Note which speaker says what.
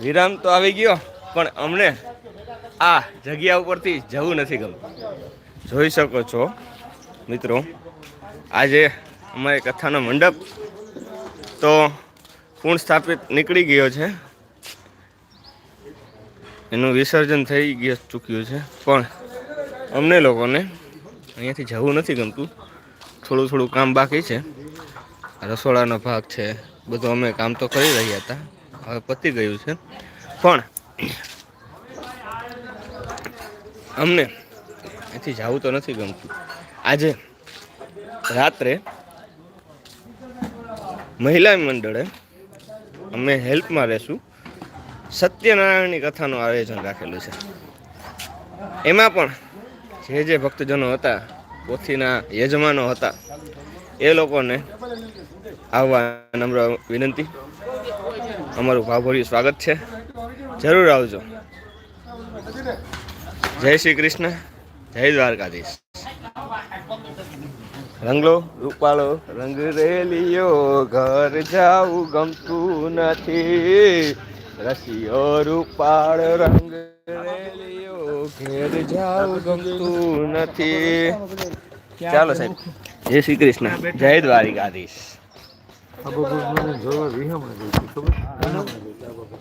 Speaker 1: વિરામ તો આવી ગયો, પણ અમને આ જગ્યા ઉપરથી જવું નથી ગમતું. જોઈ શકો છો, મિત્રો, આજે અમારી કથાનો મંડપ તો પૂર્ણ સ્થાપિત નીકળી ગયો છે. એનું વિસર્જન થઈ ગયું, ચૂક્યું છે, પણ અમને લોકોને અહીંયાથી જવું નથી ગમતું. થોડું થોડું કામ બાકી છે. રસોડાનો ભાગ છે, બધું અમે કામ તો કરી રહ્યા હતા. હવે પતી ગયું છે. પણ અમને અહીંથી જવું તો નથી ગમતું. આજે રાત્રે મહિલા મંડળે અમે હેલ્પમાં રહેશું. સત્યનારાયણની કથાનું આયોજન રાખેલું છે. એમાં પણ જે જે ભક્તજનો હતા, પોથીના યજમાનો હતા, એ લોકોને આવવા નમ્ર વિનંતી. અમારું ભાવભર્યું સ્વાગત છે. જરૂર આવજો. જય શ્રી કૃષ્ણ. જય દ્વારકાધીશ. રંગલો? રૂપાળો રંગ રેલિયો ઘર જાવું ગમતું નથી. રસિયો, રૂપાળ રંગ રેલિયો ઘેર જાવું ગમતું નથી. ચાલો સાહેબ. જય શ્રી કૃષ્ણ. જય દ્વારિકાધીશ.
Speaker 2: આ બધું મને જોવા વિહામણ ગઈ હતી ખબર